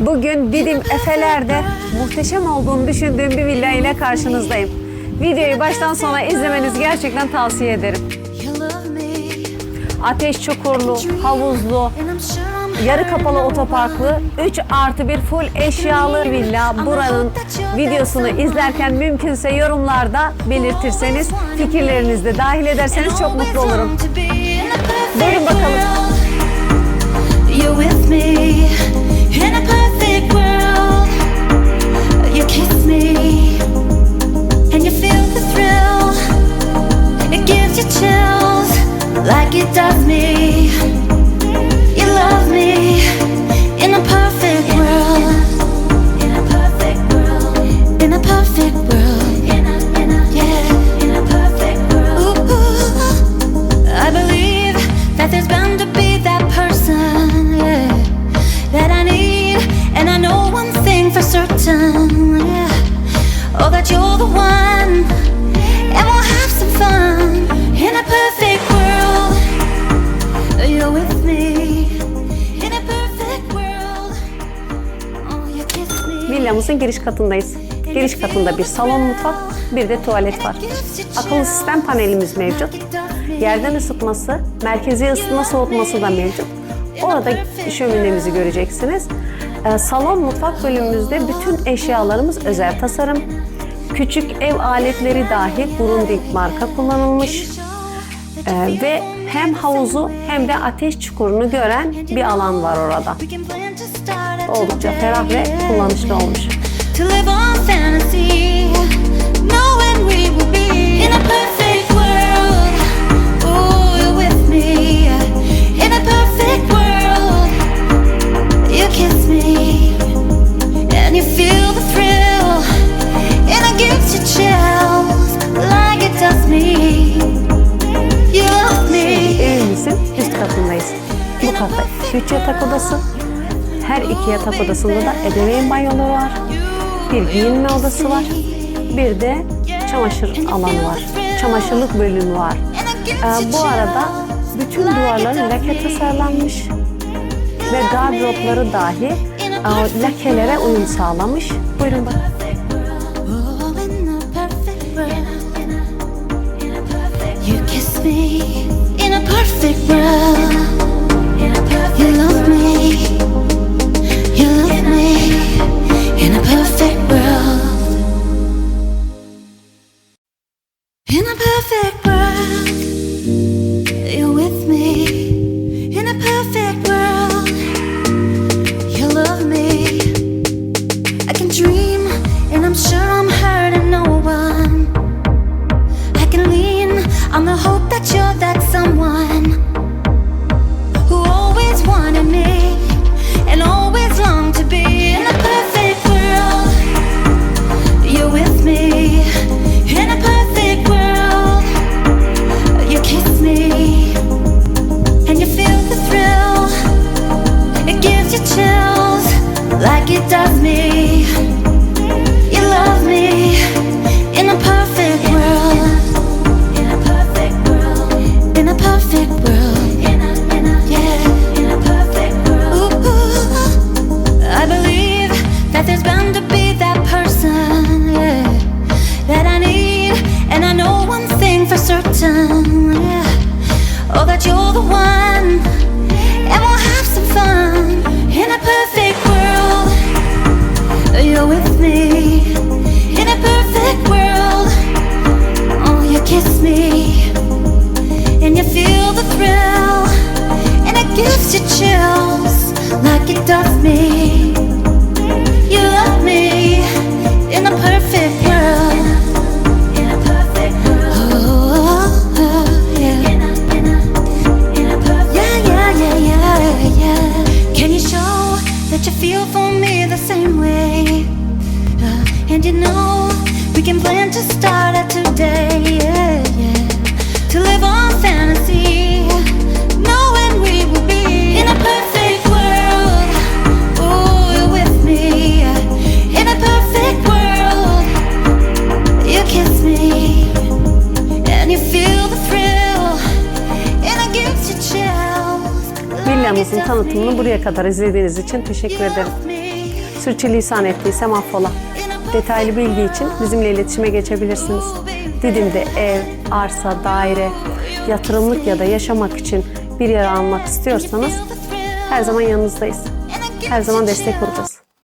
Bugün Didim Efeler'de muhteşem olduğunu düşündüğüm bir villa ile karşınızdayım. Videoyu baştan sona izlemenizi gerçekten tavsiye ederim. Ateş çukurlu, havuzlu, yarı kapalı otoparklı, 3 artı 1 full eşyalı villa. Buranın videosunu izlerken mümkünse yorumlarda belirtirseniz, fikirlerinizi de dahil ederseniz çok mutlu olurum. Buyurun bakalım. It does me. You love me in a perfect world. In a perfect world. In a perfect world. Yeah. Ooh, I believe that there's bound to be that person, yeah, that I need. And I know one thing for certain, yeah, oh, that you're the one. And we'll have some fun in a perfect me. Villamızın giriş katındayız. Giriş katında bir salon mutfak, bir de tuvalet var. Akıllı sistem panelimiz mevcut. Yerden ısıtması, merkezi ısıtma soğutması da mevcut. Orada şöminemizi göreceksiniz. Ee, Salon mutfak bölümümüzde bütün eşyalarımız özel tasarım. Küçük ev aletleri dahil Grundig marka kullanılmış. Ee, ve hem havuzu hem de ateş çukurunu gören bir alan var orada. Oldukça ferah ve kullanışlı olmuş. üst katındayız. Bu katta 3 yatak odası. Her iki yatak odasında da ebeveyn banyoları var. Bir giyinme odası var. Bir de çamaşır alanı var. Çamaşırlık bölümü var. Ee, bu arada bütün duvarları lake tasarlanmış ve gardıropları dahi e, lakelere uyum sağlamış. Buyurun bakın. Perfect it does me. You love me in a perfect world. In a perfect world. In a perfect world. Does me. Does tanıtımını buraya kadar izlediğiniz için teşekkür ederim. Sürçülisan ettiysem affola. Detaylı bilgi için bizimle iletişime geçebilirsiniz. Didim'de ev, arsa, daire, yatırımlık ya da yaşamak için bir yer almak istiyorsanız her zaman yanınızdayız. Her zaman destek olacağız.